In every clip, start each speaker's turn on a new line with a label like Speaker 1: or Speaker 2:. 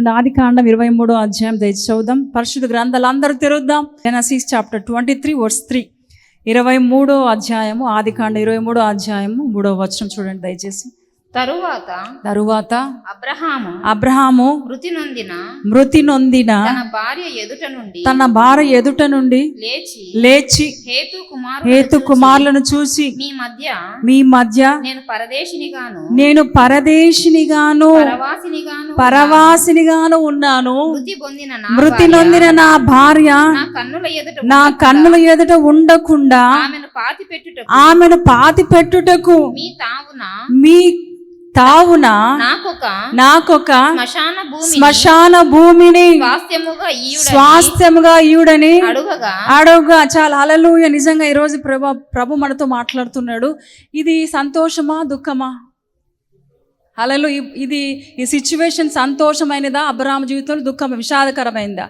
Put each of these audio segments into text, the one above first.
Speaker 1: చూడండి ఆది కాండం ఇరవై మూడో అధ్యాయం దయచేసి చదువుదాం. పరిశుద్ధ గ్రంథాలు అందరూ తెరుద్దాం. Genesis chapter twenty three verse three ఇరవై మూడో అధ్యాయము ఆది కాండ ఇరవై మూడో అధ్యాయము మూడో వచనం చూడండి దయచేసి.
Speaker 2: తరువాత
Speaker 1: తరువాత
Speaker 2: అబ్రహాము
Speaker 1: అబ్రహాము
Speaker 2: మృతి నొందిన
Speaker 1: మృతి నొందిన
Speaker 2: తన భార్య ఎదుట నుండి
Speaker 1: తన భార్య ఎదుట నుండి
Speaker 2: లేచి
Speaker 1: లేచి
Speaker 2: హేతు కుమారు
Speaker 1: హేతు కుమారులను చూసి
Speaker 2: మీ మధ్య
Speaker 1: మీ మధ్య
Speaker 2: నేను పరదేశినిగాను
Speaker 1: నేను పరదేశినిగాను
Speaker 2: పరవాసినిగాను
Speaker 1: పరవాసినిగాను ఉన్నాను.
Speaker 2: మృతి పొందిన
Speaker 1: మృతి నొందిన నా భార్య
Speaker 2: నా కన్నుల ఎదుట
Speaker 1: నా కన్నుల ఎదుట ఉండకుండా
Speaker 2: ఆమెను పాతి పెట్టుటకు
Speaker 1: ఆమెను పాతి పెట్టుటకు
Speaker 2: మీ తావున
Speaker 1: మీ తావున
Speaker 2: నాకొక
Speaker 1: నాకొక
Speaker 2: శ్మశాన భూమి
Speaker 1: శ్మశాన భూమిని
Speaker 2: స్వాస్థ్యముగా ఈయుడ
Speaker 1: స్వాస్థ్యముగా ఈయుడని
Speaker 2: అడుగగా
Speaker 1: అడుగుగా చాలా అలలుయ నిజంగా ఈరోజు ప్రభు ప్రభు మనతో మాట్లాడుతున్నాడు. ఇది సంతోషమా దుఃఖమా? అలలు ఇది ఈ సిచ్యువేషన్ సంతోషమైనదా అబ్రహాం జీవితంలో దుఃఖం విషాదకరమైందా?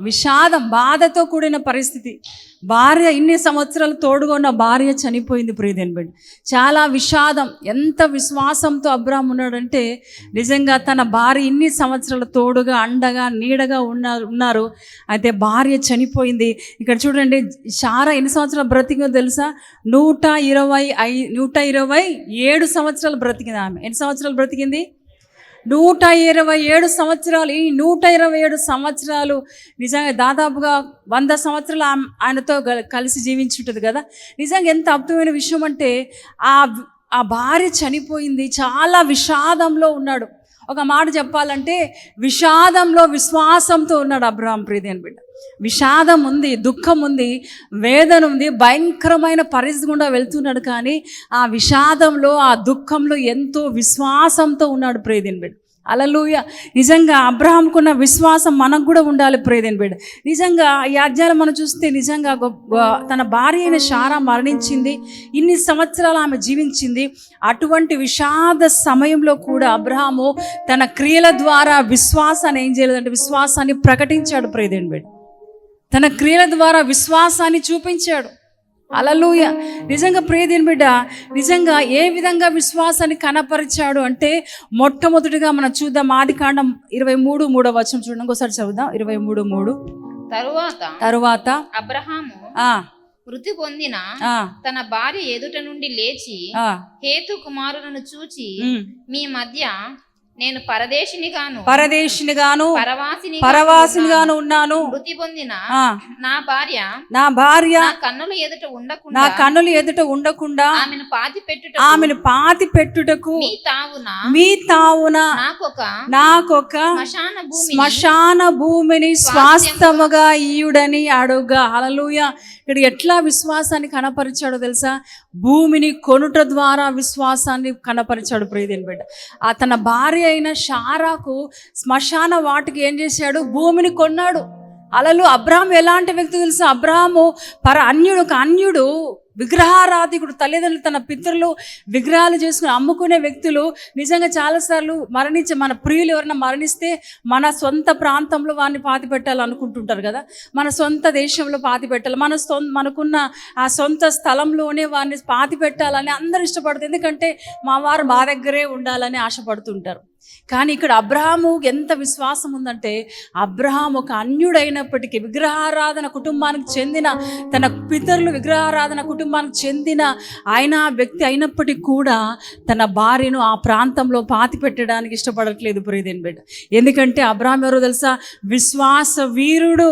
Speaker 1: విషాదం బాధతో కూడిన పరిస్థితి. భార్య ఇన్ని సంవత్సరాలు తోడుగా ఉన్న భార్య చనిపోయింది ప్రియదేని బిడ్డ. చాలా విషాదం. ఎంత విశ్వాసంతో అబ్రాహం ఉన్నాడంటే నిజంగా తన భార్య ఇన్ని సంవత్సరాలు తోడుగా అండగా నీడగా ఉన్నారు ఉన్నారు. అయితే భార్య చనిపోయింది. ఇక్కడ చూడండి చారా ఎన్ని సంవత్సరాలు బ్రతికిందో తెలుసా? నూట ఇరవై ఐ నూట ఇరవై ఏడు సంవత్సరాలు బ్రతికింది ఆమె. ఎన్ని సంవత్సరాలు బ్రతికింది? నూట ఇరవై ఏడు సంవత్సరాలు ఈ నూట ఇరవై ఏడు సంవత్సరాలు నిజంగా దాదాపుగా వంద సంవత్సరాలు ఆమె- ఆయనతో కలిసి జీవించుంటుంది కదా. నిజంగా ఎంత అద్భుతమైన విషయం అంటే ఆ ఆ భార్య చనిపోయింది చాలా విషాదంలో ఉన్నాడు. ఒక మాట చెప్పాలంటే విషాదంలో విశ్వాసంతో ఉన్నాడు అబ్రహాం ప్రీతి అని బిడ్డ. విషాదం ఉంది దుఃఖం ఉంది వేదన ఉంది భయంకరమైన పరిస్థితి గుండా వెళ్తున్నాడు కానీ ఆ విషాదంలో ఆ దుఃఖంలో ఎంతో విశ్వాసంతో ఉన్నాడు ప్రేదిన్ బిడ్డ. అలలుయ నిజంగా అబ్రహాంకున్న విశ్వాసం మనకు కూడా ఉండాలి ప్రేదేని బిడ్డ. నిజంగా ఈ అధ్యాయం మనం చూస్తే నిజంగా తన భార్య అయిన శారా మరణించింది. ఇన్ని సంవత్సరాలు ఆమె జీవించింది. అటువంటి విషాద సమయంలో కూడా అబ్రహాము తన క్రియల ద్వారా విశ్వాసాన్ని ఏం చేయలేదంటే విశ్వాసాన్ని ప్రకటించాడు ప్రేదేని బిడ్డ. తన క్రియల ద్వారా విశ్వాసాన్ని చూపించాడు. అలలుయ. నిజంగా ప్రియదిన బిడ్డ నిజంగా ఏ విధంగా విశ్వాసాన్ని కనపరిచాడు అంటే మొట్టమొదటిగా మనం చూద్దాం ఆది కాండం ఇరవై మూడు మూడో వచనం చూడండి. ఒకసారి చదువుదాం. ఇరవై మూడు. మూడు
Speaker 2: తరువాత
Speaker 1: తరువాత
Speaker 2: అబ్రహాము మృతి పొందిన తన భార్య ఎదుట నుండి లేచి హేతు కుమారులను చూచి. మీ మధ్య నేను పరదేశినిగాను
Speaker 1: పరదేశినిగాను
Speaker 2: పరవాసిని
Speaker 1: పరవాసినిగాను ఉన్నాను.
Speaker 2: మృతి పొందిన నా భార్య
Speaker 1: నా భార్య
Speaker 2: నా కన్నుల ఎదుట
Speaker 1: నా
Speaker 2: ఉండకుండా
Speaker 1: కన్నులు ఎదుట ఉండకుండా
Speaker 2: ఆమెను పాతి పెట్టుట
Speaker 1: ఆమెను పాతి పెట్టుటకు
Speaker 2: మీ తావున
Speaker 1: మీ తావున
Speaker 2: నాకొక
Speaker 1: నాకొక
Speaker 2: శ్మశాన భూమి
Speaker 1: శ్మశాన భూమిని స్వాస్థముగా ఇయుడని అడుగా. హలలుయ ఇక్కడ ఎట్లా విశ్వాసాన్ని కనపరిచాడో తెలుసా? భూమిని కొనుట ద్వారా విశ్వాసాన్ని కనపరిచాడు ప్రియదేని బిడ్డ ఆ తన భార్య అయిన షారాకు శ్మశాన వాటికి ఏం చేశాడు? భూమిని కొన్నాడు. అలలు అబ్రాహం ఎలాంటి వ్యక్తి తెలుసు? అబ్రాహము పర అన్యుడు ఒక అన్యుడు విగ్రహారాధికుడు తల్లిదండ్రులు తన పితరులు విగ్రహాలు చేసుకుని అమ్ముకునే వ్యక్తులు నిజంగా చాలాసార్లు మరణించే మన ప్రియులు ఎవరైనా మరణిస్తే మన సొంత ప్రాంతంలో వారిని పాతి పెట్టాలనుకుంటుంటారు కదా. మన సొంత దేశంలో పాతి పెట్టాలి. మన సొ మనకున్న ఆ సొంత స్థలంలోనే వారిని పాతి పెట్టాలని అందరూ ఇష్టపడతారు. ఎందుకంటే మా వారు మా దగ్గరే ఉండాలని ఆశపడుతుంటారు. కానీ ఇక్కడ అబ్రహాము ఎంత విశ్వాసం ఉందంటే అబ్రహాం ఒక అన్యుడైనప్పటికీ విగ్రహారాధన కుటుంబానికి చెందిన తన పితరులు విగ్రహారాధన కుటుంబానికి చెందిన ఆయన వ్యక్తి అయినప్పటికీ కూడా తన భార్యను ఆ ప్రాంతంలో పాతి పెట్టడానికి ఇష్టపడట్లేదు ప్రియదేని బిడ్డ. ఎందుకంటే అబ్రహాం ఎవరో తెలుసా? విశ్వాస వీరుడు.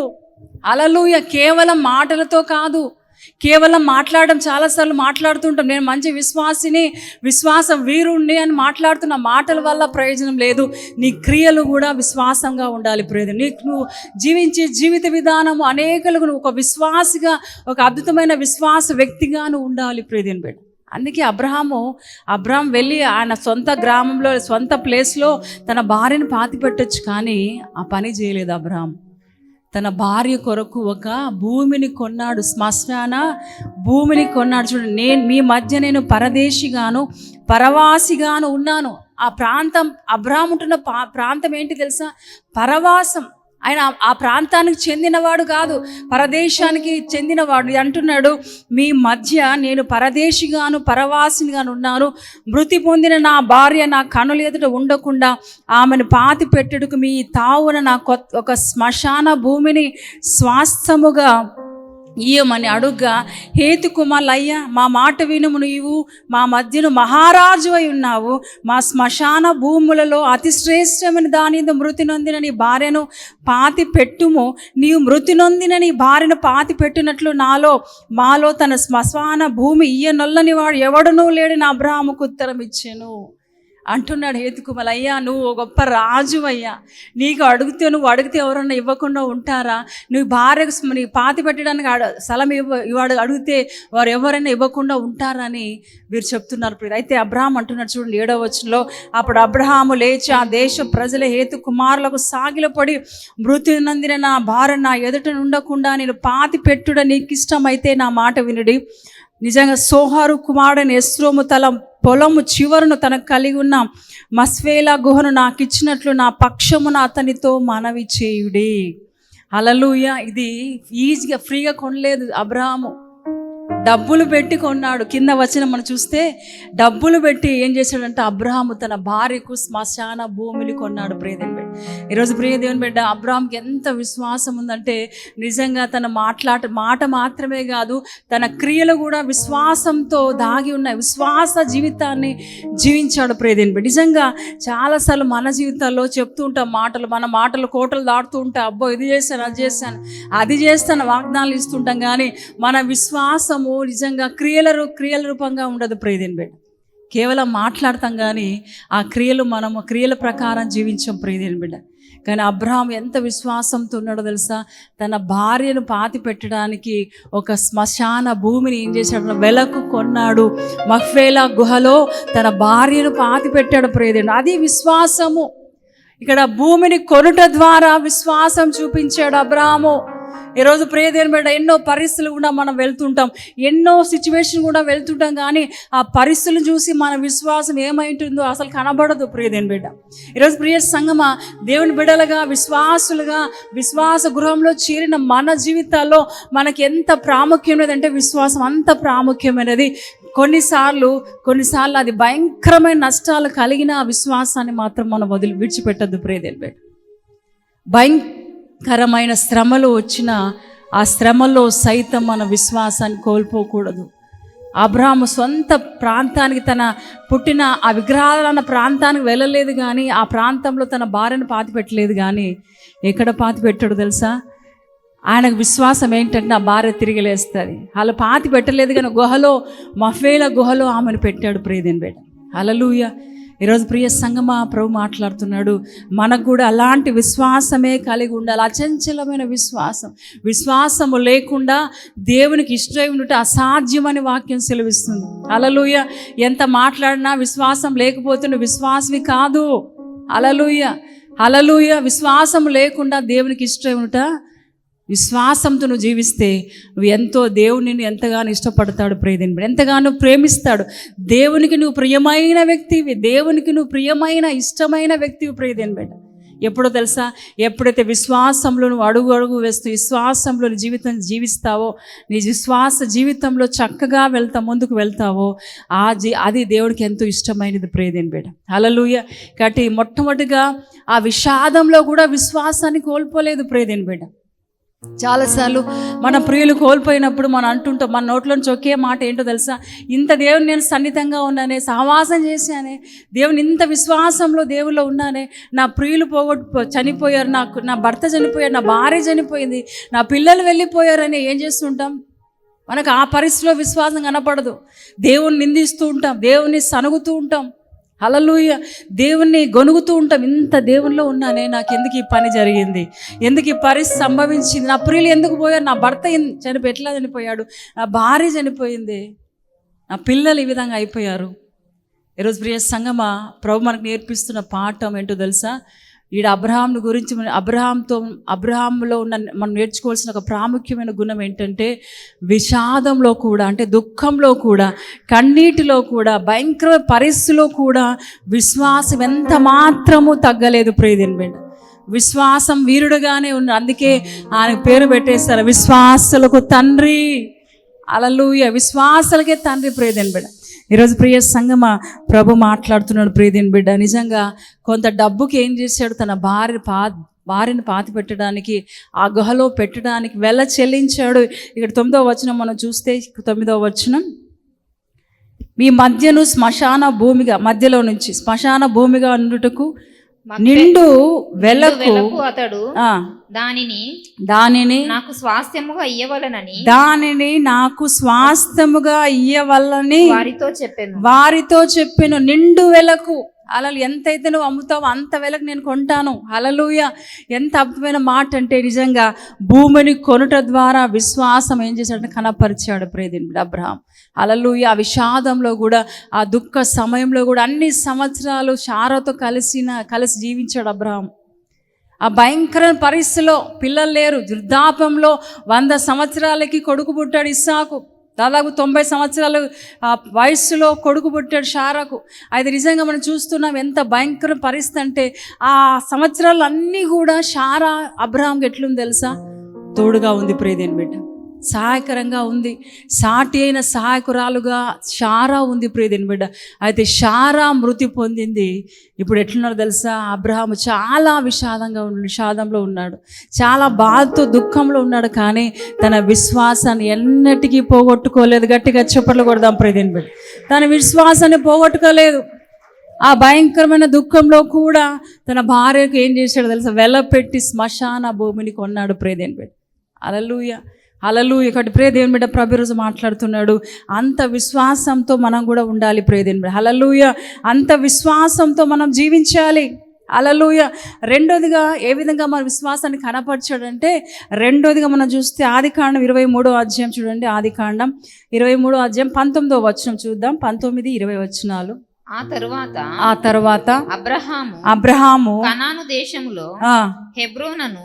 Speaker 1: అలలుయ కేవలం మాటలతో కాదు కేవలం మాట్లాడడం చాలాసార్లు మాట్లాడుతుంటాం. నేను మంచి విశ్వాసిని విశ్వాసం వీరుణ్ణి అని మాట్లాడుతున్న మాటల వల్ల ప్రయోజనం లేదు. నీ క్రియలు కూడా విశ్వాసంగా ఉండాలి ప్రయోజనం నీకు నువ్వు జీవించే జీవిత విధానము అనేకలకు నువ్వు ఒక విశ్వాసిగా ఒక అద్భుతమైన విశ్వాస వ్యక్తిగా నువ్వు ఉండాలి ప్రియదిన్ బిడ్డ. అందుకే అబ్రహాము అబ్రహాం వెళ్ళి ఆయన సొంత గ్రామంలో సొంత ప్లేస్లో తన భార్యను పాతి పెట్టొచ్చు కానీ ఆ పని చేయలేదు అబ్రహాం తన భార్య కొరకు ఒక భూమిని కొన్నాడు. శ్మశాన భూమిని కొన్నాడు. చూడండి నేను మీ మధ్య నేను పరదేశిగాను పరవాసిగాను ఉన్నాను. ఆ ప్రాంతం అబ్రాహం ఉంటున్న పా- ప్రాంతం ఏంటి తెలుసా? పరవాసం. ఆయన ఆ- ప్రాంతానికి చెందినవాడు కాదు పరదేశానికి చెందినవాడు. అంటున్నాడు మీ మధ్య నేను పరదేశిగాను పరవాసినిగాను ఉన్నాను. మృతి పొందిన నా భార్య నా కనుల ఎదుట ఉండకుండా ఆమెను పాతి పెట్టుడుకు మీ తావున నా కొత్త ఒక శ్మశాన భూమిని స్వాస్థముగా ఇయ్యమని అడుగ్గా హేతు కుమాలయ్య మా మాట వినుము నీవు మా మధ్యను మహారాజు అయి ఉన్నావు. మా శ్మశాన భూములలో అతి శ్రేష్టమైన దాని మృతి నొందిన నీ భార్యను పాతి పెట్టుము. నీవు మృతి నొందిన నీ భార్యను పాతి పెట్టినట్లు నాలో మాలో తన శ్మశాన భూమి ఇయ్యనొల్లని వాడు ఎవడునూ లేడని అబ్రాహముకు ఉత్తరం ఇచ్చాను. అంటున్నాడు హేతుకుమల్ అయ్యా నువ్వు ఓ గొప్ప రాజు అయ్యా. నీకు అడిగితే నువ్వు అడిగితే ఎవరన్నా ఇవ్వకుండా ఉంటారా? నువ్వు భార్యకు నీ పాతి పెట్టడానికి అడ- స్థలం ఇవ్వ ఇవాడు అడిగితే వారు ఎవరైనా ఇవ్వకుండా ఉంటారని వీరు చెప్తున్నారు ఇప్పుడు అయితే అబ్రహాం అంటున్నాడు చూడండి ఏడవ వచనంలో అప్పుడు అబ్రహాము లేచి ఆ దేశ ప్రజల హేతు కుమారులకు సాగిలపడి మృతి నందిన నా భార్య నా ఎదుట ఉండకుండా నేను పాతి పెట్టుడ నీకు ఇష్టమైతే నా మాట వినుడి. నిజంగా సోహారు కుమారుడైన ఎస్రోము తల పొలము చివరను తనకు కలిగి ఉన్న మస్వేలా గుహను నాకు ఇచ్చినట్లు నా పక్షమున అతనితో మనవి చేయుడే. అలలుయ ఇది ఈజీగా ఫ్రీగా కొనలేదు అబ్రాహము డబ్బులు పెట్టి కొన్నాడు. కింద వచ్చిన మనం చూస్తే డబ్బులు పెట్టి ఏం చేశాడంటే అబ్రహాము తన భార్యకు శ్మశాన భూమిని కొన్నాడు ప్రియదేవుని బిడ్డ. ఈరోజు ప్రియదేవుని బిడ్డ అబ్రహాంకి ఎంత విశ్వాసం ఉందంటే నిజంగా తన మాట్లాట మాట మాత్రమే కాదు తన క్రియలు కూడా విశ్వాసంతో దాగి ఉన్నాయి. విశ్వాస జీవితాన్ని జీవించాడు ప్రియదేవుని బిడ్డ. నిజంగా చాలాసార్లు మన జీవితాల్లో చెప్తూ ఉంటాం మాటలు మన మాటలు కోటలు దాటుతూ ఉంటాం అబ్బో ఇది చేశాను అది చేశాను అది చేస్తాను వాగ్దానాలు ఇస్తుంటాం కానీ మన విశ్వాసము నిజంగా క్రియల రూ- క్రియల రూపంగా ఉండదు ప్రియదేని బిడ్డ. కేవలం మాట్లాడతాం కానీ ఆ క్రియలు మనము క్రియల ప్రకారం జీవించాం ప్రియదేని బిడ్డ. కానీ అబ్రహాం ఎంత విశ్వాసంతో ఉన్నాడో తెలుసా? తన భార్యను పాతి పెట్టడానికి ఒక శ్మశాన భూమిని ఏం చేశాడు? వెలకు కొన్నాడు. మఫేలా గుహలో తన భార్యను పాతి పెట్టాడు ప్రియదేవుడు అది విశ్వాసము. ఇక్కడ భూమిని కొనుట ద్వారా విశ్వాసం చూపించాడు అబ్రాహము. ఈరోజు ప్రియదేని బిడ్డ ఎన్నో పరిస్థితులు కూడా మనం వెళ్తుంటాం. ఎన్నో సిచ్యువేషన్ కూడా వెళ్తుంటాం కానీ ఆ పరిస్థితులు చూసి మన విశ్వాసం ఏమైంటుందో అసలు కనబడదు ప్రియదేని బిడ్డ. ఈరోజు ప్రియ సంగమ దేవుని బిడ్డలుగా విశ్వాసులుగా విశ్వాస గృహంలో చేరిన మన జీవితాల్లో మనకి ఎంత ప్రాముఖ్యమైనది అంటే విశ్వాసం అంత ప్రాముఖ్యమైనది. కొన్నిసార్లు కొన్నిసార్లు అది భయంకరమైన నష్టాలు కలిగిన విశ్వాసాన్ని మాత్రం మనం వదిలి విడిచిపెట్టద్దు ప్రియదేని బిడ్డ. కరమైన శ్రమలు వచ్చిన ఆ శ్రమలో సైతం మన విశ్వాసాన్ని కోల్పోకూడదు. అబ్రాహము సొంత ప్రాంతానికి తన పుట్టిన ఆ విగ్రహాలన్న ప్రాంతానికి వెళ్ళలేదు కానీ ఆ ప్రాంతంలో తన భార్యను పాతి పెట్టలేదు కానీ ఎక్కడ పాతి పెట్టాడు తెలుసా? ఆయనకు విశ్వాసం ఏంటంటే నా భార్య తిరిగి లేస్తుంది. అలా పాతి పెట్టలేదు కానీ గుహలో మఫేల గుహలో ఆమెను పెట్టాడు ప్రియదేని బిడ్డ. అలలుయ ఈరోజు ప్రియ సంగమా ప్రభు మాట్లాడుతున్నాడు. మనకు కూడా అలాంటి విశ్వాసమే కలిగి ఉండాలి. అచంచలమైన విశ్వాసం. విశ్వాసము లేకుండా దేవునికి ఇష్టమై ఉండటం అసాధ్యమని వాక్యం సెలవిస్తుంది. అలలుయ ఎంత మాట్లాడినా విశ్వాసం లేకపోతే నువ్వు విశ్వాసవి కాదు. అలలుయ అలలుయ విశ్వాసం లేకుండా దేవునికి ఇష్టమై ఉండుట విశ్వాసంతో నువ్వు జీవిస్తే నువ్వు ఎంతో దేవుని ఎంతగానో ఇష్టపడతాడు ప్రియదేని ఎంతగానో ప్రేమిస్తాడు. దేవునికి నువ్వు ప్రియమైన వ్యక్తివి దేవునికి నువ్వు ప్రియమైన ఇష్టమైన వ్యక్తివి ప్రియదేని బిడ్డ ఎప్పుడో తెలుసా? ఎప్పుడైతే విశ్వాసంలో నువ్వు అడుగు అడుగు వేస్తూ విశ్వాసంలో జీవితం జీవిస్తావో నీ విశ్వాస జీవితంలో చక్కగా వెళ్తా ముందుకు వెళ్తావో ఆ జీ అది దేవుడికి ఎంతో ఇష్టమైనది ప్రియదేని బిడ్డ అలలుయ కాబట్టి మొట్టమొదటిగా ఆ విషాదంలో కూడా విశ్వాసాన్ని కోల్పోలేదు ప్రియదేని బిడ్డ చాలాసార్లు మన ప్రియులు కోల్పోయినప్పుడు మనం అంటుంటాం మన నోట్లోంచి ఒకే మాట ఏంటో తెలుసా? ఇంత దేవుని నేను సన్నిహితంగా ఉన్నానే సహవాసం చేశానే దేవుని ఇంత విశ్వాసంలో దేవుల్లో ఉన్నానే నా ప్రియులు పోగొట్టు చనిపోయారు నాకు నా భర్త చనిపోయారు నా భార్య చనిపోయింది నా పిల్లలు వెళ్ళిపోయారని ఏం చేస్తుంటాం? మనకు ఆ పరిస్థితిలో విశ్వాసం కనపడదు. దేవుని నిందిస్తూ ఉంటాం దేవుని సనుగుతూ ఉంటాం. హలలుయ దేవుణ్ణి గొనుగుతూ ఉంటాం. ఇంత దేవుల్లో ఉన్నానే నాకు ఎందుకు ఈ పని జరిగింది? ఎందుకు ఈ పరిస్థితి సంభవించింది? నా ప్రియులు ఎందుకు పోయారు? నా భర్త చనిపో చనిపోయి ఎట్లా చనిపోయాడు? నా భార్య చనిపోయింది. నా పిల్లలు ఈ విధంగా అయిపోయారు. ఈరోజు ప్రియ సంగమ ప్రభు మనకు నేర్పిస్తున్న పాఠం ఏంటో తెలుసా? ఈడ అబ్రహాంను గురించి అబ్రహాంతో అబ్రహాంలో ఉన్న మనం నేర్చుకోవాల్సిన ఒక ప్రాముఖ్యమైన గుణం ఏంటంటే విషాదంలో కూడా అంటే దుఃఖంలో కూడా కన్నీటిలో కూడా భయంకర పరిస్థితిలో కూడా విశ్వాసం ఎంత మాత్రము తగ్గలేదు ప్రేదన్ బిడ్డ. విశ్వాసం వీరుడుగానే ఉన్న అందుకే ఆయన పేరు పెట్టేస్తారు విశ్వాసులకు తండ్రి. అలలుయ. విశ్వాసాలకే తండ్రి ప్రేదన్ బిడ్డ. ఈరోజు ప్రియ సంగమ ప్రభు మాట్లాడుతున్నాడు ప్రియదేని బిడ్డ. నిజంగా కొంత డబ్బుకి ఏం చేశాడు? తన భార్య పా భార్యను పాతి పెట్టడానికి ఆ గుహలో పెట్టడానికి వెళ్ళ చెల్లించాడు. ఇక్కడ తొమ్మిదో వచనం మనం చూస్తే తొమ్మిదో వచనం. మీ మధ్యను శ్మశాన భూమిగా మధ్యలో నుంచి శ్మశాన భూమిగా ఉండుటకు నిండు వెలకు
Speaker 2: అతడు దానిని
Speaker 1: దానిని
Speaker 2: నాకు స్వాస్థ్యముగా ఇయ్యవలనని
Speaker 1: దానిని నాకు స్వాస్థ్యముగా ఇయ్యవల్లని
Speaker 2: వారితో చెప్పాను.
Speaker 1: వారితో చెప్పాను. నిండు వెలకు అలలు ఎంతైతే నువ్వు అమ్ముతావో అంత వెలకు నేను కొంటాను. అలలుయ ఎంత అద్భుతమైన మాట అంటే నిజంగా భూమిని కొనుట ద్వారా విశ్వాసం ఏం చేశాడంటే కనపరిచాడు ప్రేదినుడు అబ్రహాం. అలలుయ ఆ విషాదంలో కూడా ఆ దుఃఖ సమయంలో కూడా అన్ని సంవత్సరాలు షారాతో కలిసిన కలిసి జీవించాడు అబ్రహాం. ఆ భయంకర పరిస్థితిలో పిల్లలు లేరు. వృద్ధాపంలో వంద సంవత్సరాలకి కొడుకు పుట్టాడు ఇస్సాకు. దాదాపు తొంభై సంవత్సరాలు ఆ వయస్సులో కొడుకు పుట్టాడు షారాకు. అది నిజంగా మనం చూస్తున్నాం ఎంత భయంకర పరిస్థితి అంటే ఆ సంవత్సరాలు అన్నీ కూడా షారా అబ్రహాంకి ఎట్లుంది తెలుసా? తోడుగా ఉంది ప్రేదేని బిడ్డ. సహాయకరంగా ఉంది. సాటి అయిన సహాయకురాలుగా షారా ఉంది ప్రియదిని బిడ్డ. అయితే షారా మృతి పొందింది. ఇప్పుడు ఎట్లున్నారో తెలుసా? అబ్రహాము చాలా విషాదంగా ఉన్నాడు విషాదంలో ఉన్నాడు. చాలా బాధతో దుఃఖంలో ఉన్నాడు కానీ తన విశ్వాసాన్ని ఎన్నటికీ పోగొట్టుకోలేదు. గట్టిగా చెప్పలు కొడదాం ప్రియదిని బిడ్డ. తన విశ్వాసాన్ని పోగొట్టుకోలేదు. ఆ భయంకరమైన దుఃఖంలో కూడా తన భార్యకు ఏం చేశాడు తెలుసా? వెలపెట్టి శ్మశాన భూమిని కొన్నాడు ప్రేదేని బిడ్డ. అలలుయ. అలలు ఇక్కడ ప్రే దేవుని బిడ్డ ప్రభు రోజు మాట్లాడుతున్నాడు. అంత విశ్వాసంతో మనం కూడా ఉండాలి ప్రే దేవుని బిడ్డ. అలలుయ అంత విశ్వాసంతో మనం జీవించాలి. అలలుయ రెండోదిగా ఏ విధంగా మన విశ్వాసాన్ని కనపరచాడంటే రెండోదిగా మనం చూస్తే ఆదికాండం ఇరవై మూడో అధ్యాయం చూడండి. ఆదికాండం ఇరవై మూడో అధ్యాయం పంతొమ్మిదో వచనం చూద్దాం. పంతొమ్మిది ఇరవై వచనాలు.
Speaker 2: ఆ తరువాత
Speaker 1: ఆ తర్వాత
Speaker 2: అబ్రహాము
Speaker 1: అబ్రహాము
Speaker 2: కనాను దేశములో
Speaker 1: ఆ,
Speaker 2: హెబ్రోనను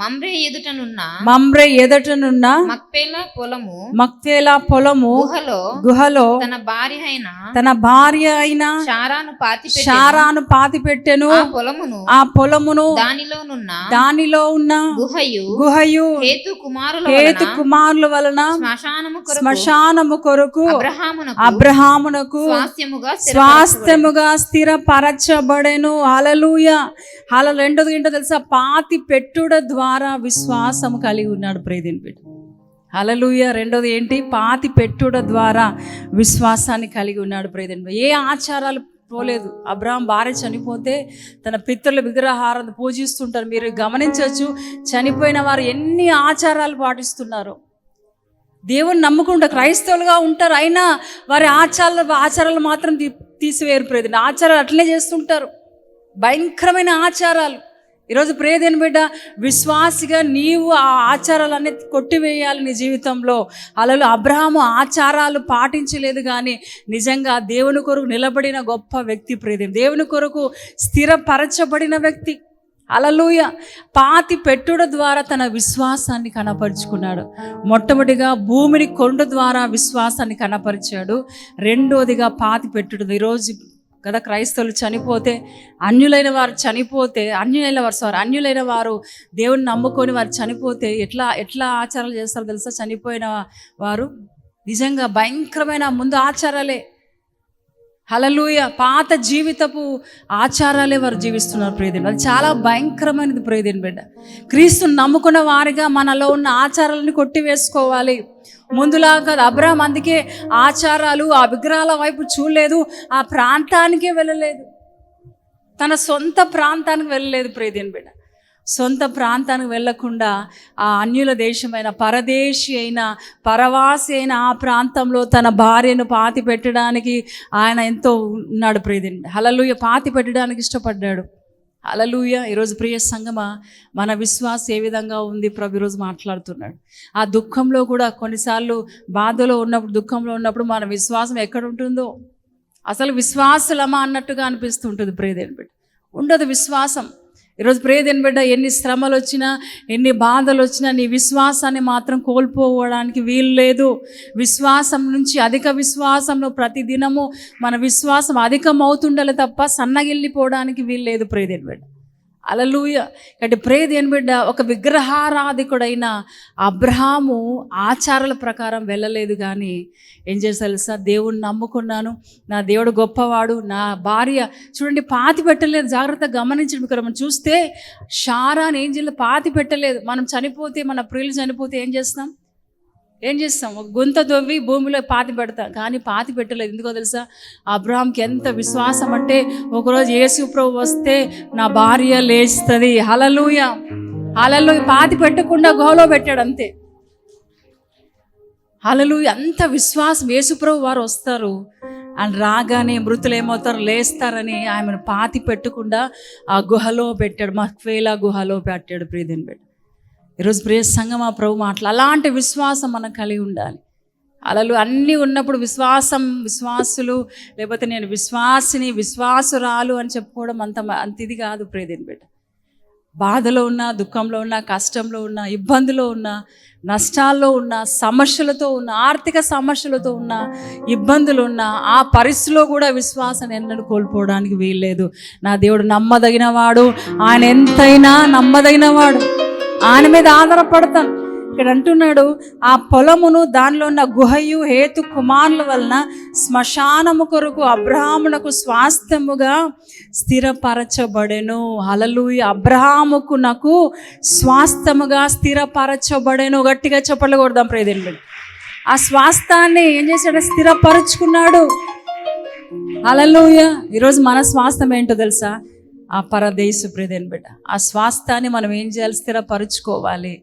Speaker 2: మమ్రే ఎదుటనున్న
Speaker 1: మమ్రే ఎదటనున్న
Speaker 2: మక్పేల పొలము
Speaker 1: మక్తేలా పొలము
Speaker 2: గుహలో
Speaker 1: గుహలో
Speaker 2: తన భార్య అయిన
Speaker 1: తన భార్య అయిన
Speaker 2: షారాను పాతి
Speaker 1: షారాను పాతి పెట్టెను.
Speaker 2: ఆ పొలమును
Speaker 1: ఆ పొలమును
Speaker 2: దానిలోనున్న
Speaker 1: దానిలో ఉన్న
Speaker 2: గుహయు
Speaker 1: గుహయు
Speaker 2: హేతు కుమారుల
Speaker 1: హేతు కుమారుల వలన
Speaker 2: శ్మశానము కొరకు
Speaker 1: శ్మశానము కొరకు
Speaker 2: అబ్రహామునకు
Speaker 1: అబ్రహామునకు
Speaker 2: స్వాస్థ్యముగా
Speaker 1: స్వాస్థ్యముగా స్థిరపరచబడెను. హలలుయ హల రెండోది ఏంటో తెలుసా? పాతి పెట్టుడ ద్వారా విశ్వాసం కలిగి ఉన్నాడు ప్రేదిని బిడ్డ. అలలుయ రెండోది ఏంటి? పాతి పెట్టుడ ద్వారా విశ్వాసాన్ని కలిగి ఉన్నాడు ప్రేదిని ఏ ఆచారాలు పోలేదు. అబ్రహాం భార్య చనిపోతే తన పితృల విగ్రహారాన్ని పూజిస్తుంటారు. మీరు గమనించవచ్చు చనిపోయిన వారు ఎన్ని ఆచారాలు పాటిస్తున్నారు. దేవుని నమ్ముకుంటారు క్రైస్తవులుగా ఉంటారు. అయినా వారి ఆచారాలు ఆచారాలు మాత్రం తీ తీసివేరు ప్రేదని ఆచారాలు అట్లనే చేస్తుంటారు. భయంకరమైన ఆచారాలు. ఈరోజు ప్రేదేని బిడ్డ విశ్వాసిగా నీవు ఆ ఆచారాలన్నీ కొట్టివేయాలి నీ జీవితంలో. అలలు అబ్రహాము ఆచారాలు పాటించలేదు కానీ నిజంగా దేవుని కొరకు నిలబడిన గొప్ప వ్యక్తి ప్రేదేని దేవుని కొరకు స్థిరపరచబడిన వ్యక్తి. అలలుయ పాతి పెట్టుడ ద్వారా తన విశ్వాసాన్ని కనపరుచుకున్నాడు. మొట్టమొదటిగా భూమిని కొండ ద్వారా విశ్వాసాన్ని కనపరిచాడు. రెండోదిగా పాతి పెట్టుడు. ఈరోజు కదా క్రైస్తవులు చనిపోతే అన్యులైన వారు చనిపోతే అన్యులైన వారు సారీ అన్యులైన వారు దేవుని నమ్ముకొని వారు చనిపోతే ఎట్లా ఎట్లా ఆచారాలు చేస్తారో తెలుసా? చనిపోయిన వారు. నిజంగా భయంకరమైన ముందు ఆచారాలే. హలలుయ పాత జీవితపు ఆచారాలే వారు జీవిస్తున్నారు ప్రియదేని అది చాలా భయంకరమైనది ప్రియదేని బిడ్డ. క్రీస్తుని నమ్ముకున్న వారిగా మనలో ఉన్న ఆచారాలను కొట్టివేసుకోవాలి. ముందులా కాదు అబ్రాహం అందుకే ఆచారాలు ఆ విగ్రహాల వైపు చూడలేదు ఆ ప్రాంతానికే వెళ్ళలేదు. తన సొంత ప్రాంతానికి వెళ్ళలేదు ప్రియదేని బిడ్డ. సొంత ప్రాంతానికి వెళ్ళకుండా ఆ అన్యుల దేశమైన పరదేశి అయిన పరవాసి అయిన ఆ ప్రాంతంలో తన భార్యను పాతి పెట్టడానికి ఆయన ఎంతో ఉన్నాడు ప్రియదండి హలలుయ పాతి పెట్టడానికి ఇష్టపడ్డాడు. అలలుయ ఈరోజు ప్రియ సంగమా మన విశ్వాసం ఏ విధంగా ఉంది ప్రభు ఈరోజు మాట్లాడుతున్నాడు. ఆ దుఃఖంలో కూడా కొన్నిసార్లు బాధలో ఉన్నప్పుడు దుఃఖంలో ఉన్నప్పుడు మన విశ్వాసం ఎక్కడ ఉంటుందో? అసలు విశ్వాసలమా అన్నట్టుగా అనిపిస్తుంటుంది ప్రియదేని బిడ్డ. ఉండదు విశ్వాసం. ఈరోజు ప్రేదన బిడ్డ ఎన్ని శ్రమలు వచ్చినా ఎన్ని బాధలు వచ్చినా నీ విశ్వాసాన్ని మాత్రం కోల్పోవడానికి వీలు లేదు. విశ్వాసం నుంచి అధిక విశ్వాసంలో ప్రతి దినము మన విశ్వాసం అధికమవుతుండాలి తప్ప సన్నగిల్లిపోవడానికి వీలు లేదు ప్రేదన బిడ్డ. అలలుయ అంటే ప్రే దేని బిడ్డ? ఒక విగ్రహారాధికుడైన అబ్రహాము ఆచారాల ప్రకారం వెళ్ళలేదు కానీ ఏం చేసి తెలుసా? దేవుణ్ణి నమ్ముకున్నాను. నా దేవుడు గొప్పవాడు. నా భార్య చూడండి పాతి పెట్టలేదు. జాగ్రత్తగా గమనించండి ఇక్కడ మనం చూస్తే షారాన్ ఏం చేయలేదు పాతి పెట్టలేదు. మనం చనిపోతే మన ప్రియులు చనిపోతే ఏం చేస్తాం ఏం చేస్తాం? ఒక గుంత దొవ్వి భూమిలో పాతి పెడతాం. కానీ పాతి పెట్టలేదు. ఎందుకో తెలుసా? అబ్రాహాంకి ఎంత విశ్వాసం అంటే ఒకరోజు యేసు ప్రభు వస్తే నా భార్య లేస్తుంది. హలలుయ హలలు పాతి పెట్టకుండా గోలో పెట్టాడు అంతే. హలలు అంత విశ్వాసం. యేసుప్రభు వారు వస్తారు. అని రాగానే మృతులు ఏమవుతారు? లేస్తారని ఆమెను పాతి పెట్టకుండా ఆ గుహలో పెట్టాడు. మక్వేలా గుహలో పెట్టాడు ప్రీతిని పెట్టాడు ఈరోజు ప్రియ సంఘం ఆ ప్రభు మాటలు అలాంటి విశ్వాసం మనం కలిగి ఉండాలి. అలలు అన్నీ ఉన్నప్పుడు విశ్వాసం విశ్వాసులు లేకపోతే నేను విశ్వాసిని విశ్వాసురాలు అని చెప్పుకోవడం అంత అంత ఇది కాదు ప్రేదిని బిడ్డ. బాధలో ఉన్న దుఃఖంలో ఉన్న కష్టంలో ఉన్న ఇబ్బందులో ఉన్నా నష్టాల్లో ఉన్న సమస్యలతో ఉన్న ఆర్థిక సమస్యలతో ఉన్న ఇబ్బందులు ఉన్న ఆ పరిస్థితిలో కూడా విశ్వాసం ఎన్నడూ కోల్పోవడానికి వీల్లేదు. నా దేవుడు నమ్మదగినవాడు ఆయన ఎంతైనా నమ్మదగినవాడు. ఆయన మీద ఆధారపడతాను ఇక్కడ అంటున్నాడు ఆ పొలమును దానిలో ఉన్న గుహయు హేతు కుమారుల వలన శ్మశానము కొరకు అబ్రహామునకు స్వాస్థ్యముగా స్థిరపరచబడెను. హలలు అబ్రహాముకు నాకు స్వాస్థ్యముగా స్థిరపరచబడెను. గట్టిగా చెప్పలు కొడదాం ఆ స్వాస్థాన్ని ఏం చేశాడు? స్థిరపరుచుకున్నాడు. అలలుయ ఈరోజు మన స్వాస్థ్యం ఏంటో తెలుసా? ఆ పరదేశు ప్రేదేని బిడ్డ. ఆ స్వాస్థాన్ని మనం ఏం చేయాలి? స్థిరపరుచుకోవాలి.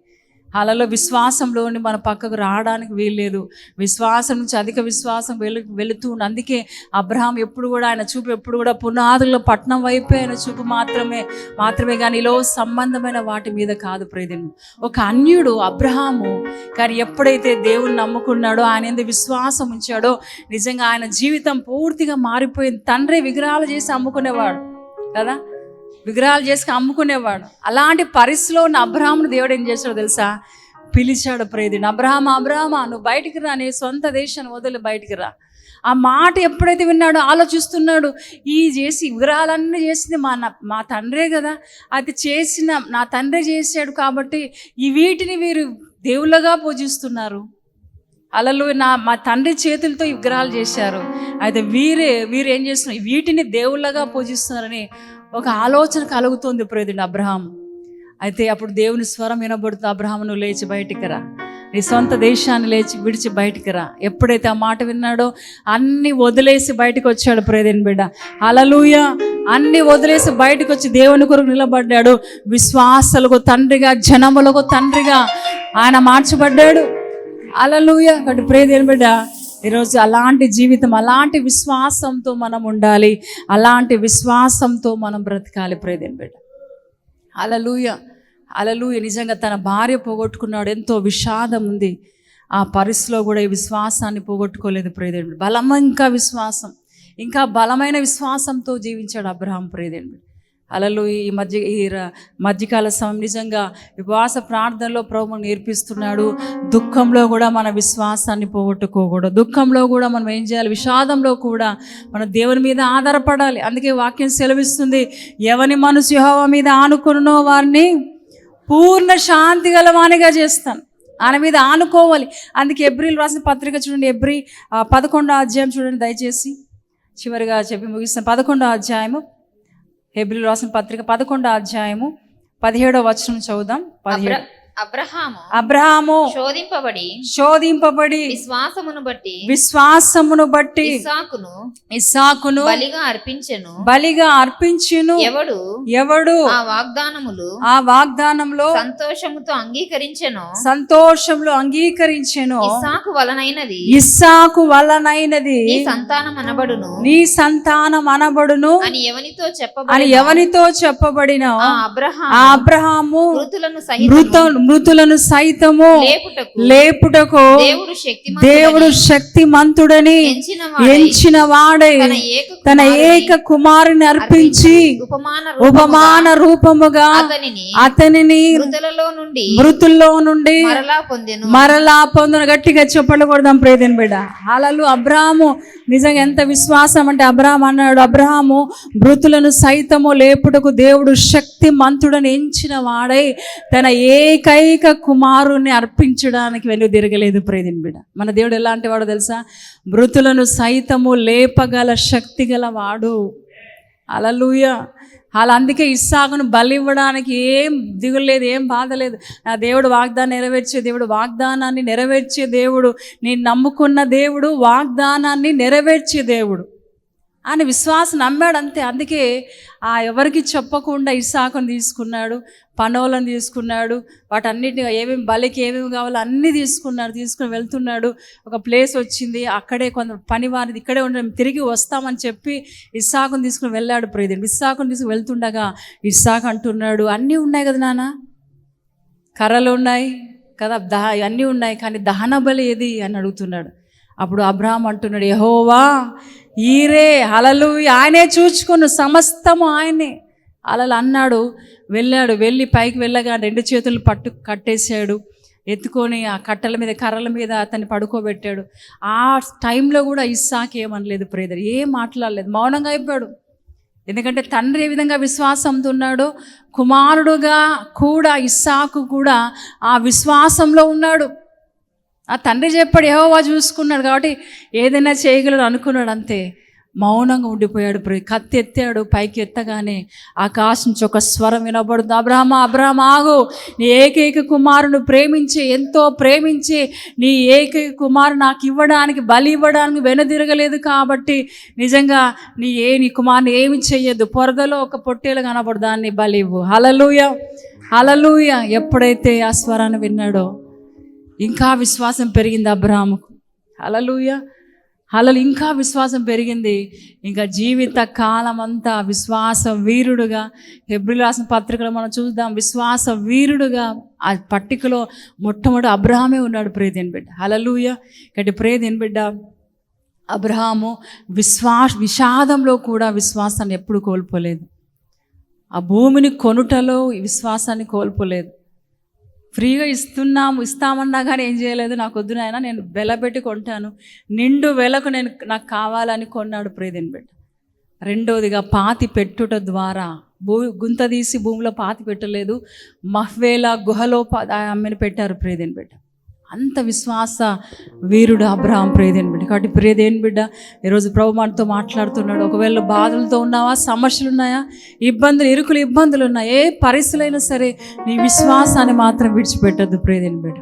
Speaker 1: అలలో విశ్వాసంలోని మన పక్కకు రావడానికి వీల్లేదు. విశ్వాసం నుంచి అధిక విశ్వాసం వెలు వెళుతూ ఉంది అందుకే అబ్రహాం ఎప్పుడు కూడా ఆయన చూపు ఎప్పుడు కూడా పునాదుల్లో పట్నం వైపే ఆయన చూపు మాత్రమే మాత్రమే కానీ లో సంబంధమైన వాటి మీద కాదు ప్రేదిను ఒక అన్యుడు అబ్రహాము కానీ ఎప్పుడైతే దేవుని నమ్ముకున్నాడో ఆయన ఎందుకు విశ్వాసం ఉంచాడో నిజంగా ఆయన జీవితం పూర్తిగా మారిపోయింది తండ్రి విగ్రహాలు చేసి అమ్ముకునేవాడు. కదా? విగ్రహాలు చేసి అమ్ముకునేవాడు. అలాంటి పరిస్థితిలో ఉన్న అబ్రహామును దేవుడు ఏం చేశాడో తెలుసా? పిలిచాడు ప్రేదుని అబ్రహాం అబ్రహమా నువ్వు బయటికి రా నీ సొంత దేశాన్ని వదిలి బయటికి రా. ఆ మాట ఎప్పుడైతే విన్నాడో ఆలోచిస్తున్నాడు ఈ చేసి విగ్రహాలన్నీ చేసింది మా నా- మా తండ్రే కదా. అది చేసిన నా తండ్రే చేశాడు కాబట్టి ఈ వీటిని వీరు దేవుళ్ళగా పూజిస్తున్నారు. అలలు నా మా తండ్రి చేతులతో విగ్రహాలు చేశారు. అయితే వీరే వీరు ఏం చేస్తున్నారు వీటిని దేవుళ్ళగా పూజిస్తున్నారని ఒక ఆలోచన కలుగుతుంది ప్రేదుడు అబ్రహాం అయితే అప్పుడు దేవుని స్వరం వినబడుతుంది అబ్రహాం నువ్వు లేచి బయటికి రా. నీ సొంత దేశాన్ని లేచి విడిచి బయటికి రా. ఎప్పుడైతే ఆ మాట విన్నాడో అన్ని వదిలేసి బయటకు వచ్చాడు ప్రేదేని బిడ్డ. అలలుయ అన్ని వదిలేసి బయటకు వచ్చి దేవుని కొరకు నిలబడ్డాడు. విశ్వాసలకు తండ్రిగా జనములకు తండ్రిగా ఆయన మార్చబడ్డాడు. అలలుయ అటు ప్రేదేని బిడ్డ ఈరోజు అలాంటి జీవితం అలాంటి విశ్వాసంతో మనం ఉండాలి. అలాంటి విశ్వాసంతో మనం బ్రతకాలి. ప్రేదేని బిడ్డ. అలలుయ అలలుయ నిజంగా తన భార్య పోగొట్టుకున్నాడు. ఎంతో విషాదం ఉంది. ఆ పరిస్థితిలో కూడా ఈ విశ్వాసాన్ని పోగొట్టుకోలేదు ప్రేదేని బలం ఇంకా విశ్వాసం. ఇంకా బలమైన విశ్వాసంతో జీవించాడు అబ్రహాం ప్రేదేవుడు అలలు ఈ మధ్య ఈ మధ్యకాల సమయం నిజంగా ఉపవాస ప్రార్థనలో ప్రభు నేర్పిస్తున్నాడు. దుఃఖంలో కూడా మన విశ్వాసాన్ని పోగొట్టుకోకూడదు. దుఃఖంలో కూడా మనం ఏం చేయాలి? విషాదంలో కూడా మన దేవుని మీద ఆధారపడాలి. అందుకే వాక్యం సెలవిస్తుంది ఎవని మనసు యెహోవా మీద ఆనుకున్నో వారిని పూర్ణ శాంతి గలవానిగా చేస్తాను. ఆయన మీద ఆనుకోవాలి. అందుకే ఎబ్రిల్ రాసిన పత్రిక చూడండి ఎబ్రి ఆ, పదకొండో అధ్యాయం చూడండి దయచేసి చివరిగా చెప్పి ముగిస్తాను. పదకొండో అధ్యాయము హెబ్రిల్ రాసిన పత్రిక పదకొండో అధ్యాయము పదిహేడో వచనం చదువుదాం. పదిహేడు.
Speaker 2: అబ్రహాము
Speaker 1: అబ్రహాము
Speaker 2: శోధింపబడి
Speaker 1: శోధింపబడి
Speaker 2: విశ్వాసమును బట్టి
Speaker 1: విశ్వాసమును బట్టి
Speaker 2: ఇస్సాకును
Speaker 1: ఇస్సాకును
Speaker 2: బలిగా అర్పించెను.
Speaker 1: బలిగా అర్పించును.
Speaker 2: ఎవడు?
Speaker 1: ఎవడు?
Speaker 2: ఆ వాగ్దానములు
Speaker 1: ఆ వాగ్దానంలో
Speaker 2: సంతోషముతో అంగీకరించెను.
Speaker 1: సంతోషంలో అంగీకరించెను.
Speaker 2: ఇస్సాకు వలనైనది.
Speaker 1: ఇస్సాకు వలనైనది.
Speaker 2: నీ సంతానం అనబడును.
Speaker 1: నీ సంతానం అనబడును.
Speaker 2: అని ఎవనితో
Speaker 1: అని
Speaker 2: చెప్పబడి
Speaker 1: ఎవనితో చెప్పబడిన? అబ్రహాము
Speaker 2: మృతులను సహిత
Speaker 1: మృత మృతులను సైతము
Speaker 2: లేపుటకు దేవుడు శక్తి
Speaker 1: దేవుడు శక్తిమంతుడని
Speaker 2: ఎంచిన
Speaker 1: వాడై
Speaker 2: తన ఏక
Speaker 1: ఏక కుమారుని అర్పించి
Speaker 2: ఉపమాన
Speaker 1: రూపముగా
Speaker 2: అతనిని మృతులలో నుండి మరలా పొందెను.
Speaker 1: గట్టిగా చెప్పలు కొడదాం ప్రేదిన బిడ్డ. అలలు అబ్రాహము నిజంగా ఎంత విశ్వాసం అంటే అబ్రాహం అన్నాడు. అబ్రాహము మృతులను సైతము లేపుటకు దేవుడు శక్తి మంతుడని ఎంచిన వాడై తన ఏకైక కుమారుని అర్పించడానికి వెను తిరగలేదు ప్రేదిన్ బిడ. మన దేవుడు ఎలాంటి వాడు తెలుసా? మృతులను సైతము లేపగల శక్తి గల వాడు. అలలుయ అలా అందుకే ఇస్సాకును బలి ఇవ్వడానికి ఏం దిగులేదు ఏం బాధ లేదు. నా దేవుడు వాగ్దానం నెరవేర్చే దేవుడు వాగ్దానాన్ని నెరవేర్చే దేవుడు నేను నమ్ముకున్న దేవుడు వాగ్దానాన్ని నెరవేర్చే దేవుడు. అని విశ్వాసం నమ్మాడు అంతే అందుకే ఆ ఎవరికి చెప్పకుండా ఇసాకును తీసుకున్నాడు పనోలను తీసుకున్నాడు వాటన్నిటిని ఏమేమి బలికి ఏమేమి కావాలో అన్నీ తీసుకున్నాడు తీసుకుని వెళ్తున్నాడు. ఒక ప్లేస్ వచ్చింది అక్కడే కొంత పని వారిది ఇక్కడే ఉండడం తిరిగి వస్తామని చెప్పి ఇస్సాకును తీసుకుని వెళ్ళాడు ప్రేది ఇస్సాకును తీసుకుని వెళ్తుండగా ఇస్సాకు అంటున్నాడు అన్నీ ఉన్నాయి కదా నాన్న? కర్రలు ఉన్నాయి కదా దహ అన్నీ ఉన్నాయి కానీ దహన బలి ఏది? అని అడుగుతున్నాడు. అప్పుడు అబ్రాహం అంటున్నాడు యహోవా ఈరే అలలు ఆయనే చూచుకున్న సమస్తము ఆయనే. అలలు అన్నాడు వెళ్ళాడు వెళ్ళి పైకి వెళ్ళగా రెండు చేతులు పట్టు కట్టేశాడు. ఎత్తుకొని ఆ కట్టెల మీద కర్రల మీద అతన్ని పడుకోబెట్టాడు. ఆ టైంలో కూడా ఇస్సాకి ఏమనలేదు ప్రేదర్ ఏం మాట్లాడలేదు. మౌనంగా అయిపోయాడు. ఎందుకంటే తండ్రి ఏ విధంగా విశ్వాసంతో ఉన్నాడో కుమారుడుగా కూడా ఇస్సాకు కూడా ఆ విశ్వాసంలో ఉన్నాడు. ఆ తండ్రి చెప్పాడు ఏవోవా చూసుకున్నాడు కాబట్టి ఏదైనా చేయగలడు అనుకున్నాడు అంతే. మౌనంగా ఉండిపోయాడు ప్రే కత్తి ఎత్తాడు పైకి ఎత్తగానే ఆకాశం నుంచి ఒక స్వరం వినబడుతుంది. అబ్రహమ అబ్రహం ఆగు. నీ ఏకైక కుమారుని ప్రేమించి ఎంతో ప్రేమించి నీ ఏకైక కుమారు నాకు ఇవ్వడానికి బలి ఇవ్వడానికి వెనుదిరగలేదు కాబట్టి నిజంగా నీ ఏ నీ కుమారుని ఏమి చెయ్యొద్దు. పొరదలో ఒక పొట్టేలు కనబడు దాన్ని బలి ఇవ్వు. హలలుయ హలలుయ ఎప్పుడైతే ఆ స్వరాన్ని విన్నాడో ఇంకా విశ్వాసం పెరిగింది అబ్రాహముకు. హలలుయ హలలు ఇంకా విశ్వాసం పెరిగింది. ఇంకా జీవిత కాలం అంతా విశ్వాస వీరుడుగా హెబ్రిల్ రాసిన పత్రికలో మనం చూద్దాం విశ్వాస వీరుడుగా ఆ పట్టికలో మొట్టమొదటి అబ్రహామే ఉన్నాడు ప్రేదేని బిడ్డ. హలలుయ ఇక్కడ ప్రేదేని బిడ్డ. అబ్రహాము విశ్వాస విషాదంలో కూడా విశ్వాసాన్ని ఎప్పుడు కోల్పోలేదు. ఆ భూమిని కొనుటలో విశ్వాసాన్ని కోల్పోలేదు. ఫ్రీగా ఇస్తున్నాము ఇస్తామన్నా కానీ ఏం చేయలేదు. నాకు వద్దు నాయన నేను వెలబెట్టి కొంటాను. నిండు వెలకు నేను నాకు కావాలని కొన్నాడు ప్రేదిన్ బిడ్డ. రెండోదిగా పాతి పెట్టుట ద్వారా భూ గుంత తీసి భూమిలో పాతి పెట్టలేదు. మహ్వేల గుహలో పా- ఆమెను పెట్టారు ప్రేదిన్ బిడ్డ. అంత విశ్వాస వీరుడు అబ్రహాం ప్రేదేని బిడ్డ. కాబట్టి ప్రేదేన్ బిడ్డ ఈరోజు ప్రభు మనతో మాట్లాడుతున్నాడు. ఒకవేళ బాధలతో ఉన్నావా సమస్యలు ఉన్నాయా ఇబ్బందులు ఇరుకులు ఇబ్బందులు ఉన్నాయి ఏ పరిస్థితులైనా సరే నీ విశ్వాసాన్ని మాత్రం విడిచిపెట్టద్దు ప్రేదేని బిడ్డ.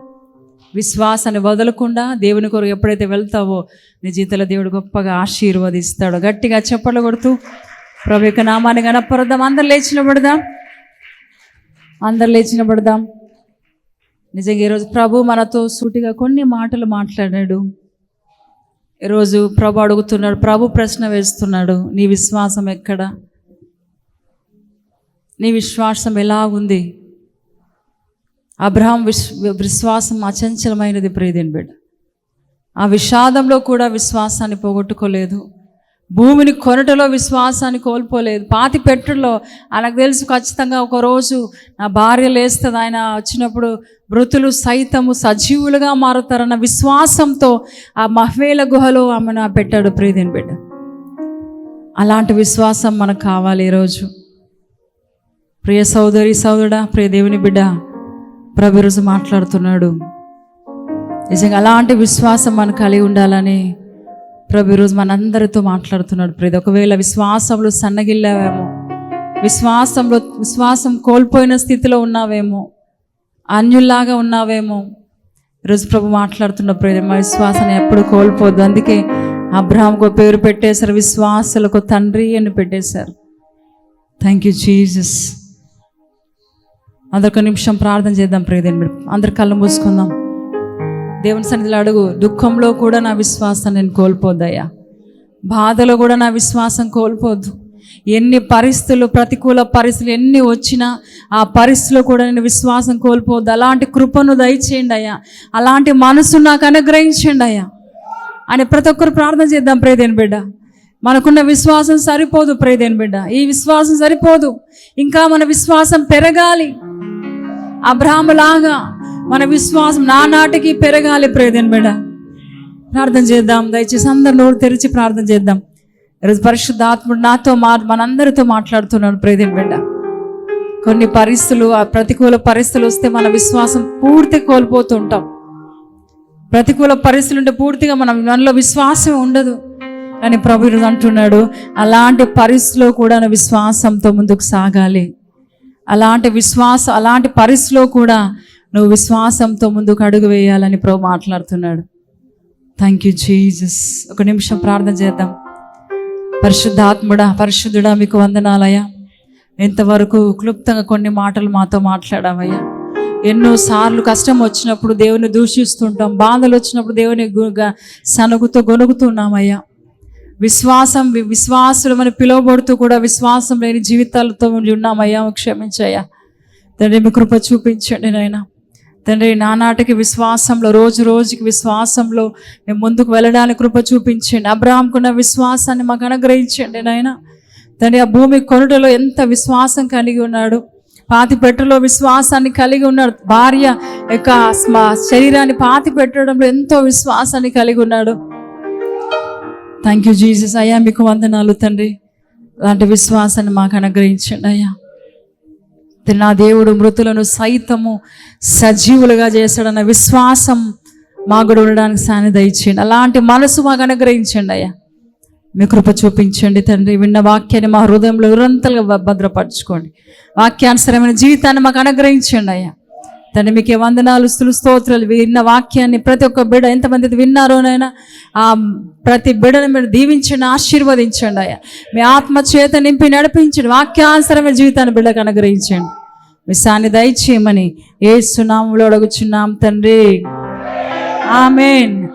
Speaker 1: విశ్వాసాన్ని వదలకుండా దేవుని కొరకు ఎప్పుడైతే వెళ్తావో నీ జీవితంలో దేవుడు గొప్పగా ఆశీర్వదిస్తాడు. గట్టిగా చెప్పలు కొడుతూ ప్రభు యొక్క నామాన్ని గణపరదాం అందరు లేచిన పడదాం. అందరు లేచిన పడదాం. నిజంగా ఈరోజు ప్రభు మనతో సూటిగా కొన్ని మాటలు మాట్లాడాడు. ఈరోజు ప్రభు అడుగుతున్నాడు ప్రభు ప్రశ్న వేస్తున్నాడు నీ విశ్వాసం ఎక్కడ? నీ విశ్వాసం ఎలా ఉంది? అబ్రహాం విశ్ విశ్వాసం అచంచలమైనది ప్రియదేని బిడ్డ. ఆ విషాదంలో కూడా విశ్వాసాన్ని పోగొట్టుకోలేదు. భూమిని కొనటలో విశ్వాసాన్ని కోల్పోలేదు. పాతి పెట్టులో ఆయనకు తెలుసు ఖచ్చితంగా ఒకరోజు నా భార్య లేస్తుంది. ఆయన వచ్చినప్పుడు మృతులు సైతము సజీవులుగా మారుతారన్న విశ్వాసంతో ఆ మహ్వేల గుహలో ఆమెను పెట్టాడు ప్రీతిని బిడ్డ. అలాంటి విశ్వాసం మనకు కావాలి ఈరోజు. ప్రియ సోదరి సోదరుడా ప్రియ దేవుని బిడ్డ ప్రభు ఈరోజు మాట్లాడుతున్నాడు. నిజంగా అలాంటి విశ్వాసం మనం కలిగి ఉండాలని ప్రభు ఈరోజు మనందరితో మాట్లాడుతున్నాడు ప్రతి ఒకవేళ విశ్వాసంలో సన్నగిల్లావేమో విశ్వాసంలో విశ్వాసం కోల్పోయిన స్థితిలో ఉన్నావేమో అన్యుల్లాగా ఉన్నావేమో ఈరోజు ప్రభు మాట్లాడుతున్న ప్రేమ విశ్వాసాన్ని ఎప్పుడు కోల్పోద్దు అందుకే అబ్రహాంకు పేరు పెట్టేశారు విశ్వాసులకు తండ్రి అని పెట్టేశారు. థ్యాంక్ యూ జీజస్ అందరికొక నిమిషం ప్రార్థన చేద్దాం ప్రియదేని అందరు కళ్ళు మూసుకుందాం. దేవుని సన్నిధిలో అడుగు దుఃఖంలో కూడా నా విశ్వాసం నేను కోల్పోద్దయ్యా. బాధలో కూడా నా విశ్వాసం కోల్పోద్దు ఎన్ని పరిస్థితులు ప్రతికూల పరిస్థితులు ఎన్ని వచ్చినా ఆ పరిస్థితులు కూడా నేను విశ్వాసం కోల్పోవద్దు అలాంటి కృపను దయచేయండి అయ్యా. అలాంటి మనసు నాకు అనుగ్రహించండి అయ్యా. అని ప్రతి ఒక్కరు ప్రార్థన చేద్దాం ప్రేదేని బిడ్డ. మనకున్న విశ్వాసం సరిపోదు ప్రేదేని బిడ్డ. ఈ విశ్వాసం సరిపోదు. ఇంకా మన విశ్వాసం పెరగాలి. అబ్రాహ్మలాగా మన విశ్వాసం నానాటికి పెరగాలి ప్రేదేని బిడ్డ. ప్రార్థన చేద్దాం. దయచేసి అందరు నోరు తెరిచి ప్రార్థన చేద్దాం. ఈరోజు పరిశుద్ధాత్ముడు నాతో మా మనందరితో మాట్లాడుతున్నాను ప్రేదేని బిడ్డ. కొన్ని పరిస్థితులు ఆ ప్రతికూల పరిస్థితులు వస్తే మన విశ్వాసం పూర్తి కోల్పోతుంటాం ప్రతికూల పరిస్థితులు ఉంటే పూర్తిగా మనం మనలో విశ్వాసం ఉండదు. అని ప్రభు అంటున్నాడు అలాంటి పరిస్థితిలో కూడా విశ్వాసంతో ముందుకు సాగాలి. అలాంటి విశ్వాసం అలాంటి పరిస్థితిలో కూడా నువ్వు విశ్వాసంతో ముందుకు అడుగు వేయాలని ప్రభు మాట్లాడుతున్నాడు. థ్యాంక్ యూ జీజస్ ఒక నిమిషం ప్రార్థన చేద్దాం. పరిశుద్ధాత్ముడా పరిశుద్ధుడా మీకు వందనాలయ్యా. ఎంతవరకు క్లుప్తంగా కొన్ని మాటలు మాతో మాట్లాడావయ్యా ఎన్నో సార్లు కష్టం వచ్చినప్పుడు దేవుని దూషిస్తుంటాం. బాధలు వచ్చినప్పుడు దేవుని గు- సనుగుతో గొనుగుతున్నామయ్యా. విశ్వాసం విశ్వాసులమని పిలువబడుతూ కూడా విశ్వాసం లేని జీవితాలతో ఉన్నామయ్యా. క్షమించయ్యా. తండ్రి మీ కృప చూపించండి నాయన. తండ్రి నానాటికి విశ్వాసంలో రోజు రోజుకి విశ్వాసంలో మేము ముందుకు వెళ్ళడానికి కృప చూపించండి. అబ్రాహంకున్న విశ్వాసాన్ని మాకు అనుగ్రహించండి నాయన. తండ్రి ఆ భూమి కొనుటలో ఎంత విశ్వాసం కలిగి ఉన్నాడు. పాతి పెట్టలో విశ్వాసాన్ని కలిగి ఉన్నాడు. భార్య యొక్క మా శరీరాన్ని పాతి పెట్టడంలో ఎంతో విశ్వాసాన్ని కలిగి ఉన్నాడు. థ్యాంక్ యూ జీసస్ అయ్యా మీకు వందనాలు తండ్రి. అలాంటి విశ్వాసాన్ని మాకు అనుగ్రహించండి అయ్యా. నా దేవుడు మృతులను సైతము సజీవులుగా చేశాడన్న విశ్వాసం మా కూడా ఉండడానికి సాని దయచేయండి అలాంటి మనసు మాకు అనుగ్రహించండి అయ్యా. మీ కృప చూపించండి తండ్రి. విన్న వాక్యాన్ని మా హృదయంలో నిరంతరంగా భద్రపరచుకోండి. వాక్యానుసరమైన జీవితాన్ని మాకు అనుగ్రహించండి అయ్యా. తండ్రి మీకే వందనాలు స్థులు స్తోత్రాలు. విన్న వాక్యాన్ని ప్రతి ఒక్క బిడ ఎంతమంది విన్నారోనైనా ఆ ప్రతి బిడను మీరు దీవించండి ఆశీర్వదించండి అయ్యా. మీ ఆత్మ చేత నింపి నడిపించండి వాక్యానుసరమైన జీవితాన్ని బిడ్డకు అనుగ్రహించండి. మీ సాన్ని దయచేయమని ఏ సునామంలో అడుగుచున్నాం తండ్రి. ఆమెన్.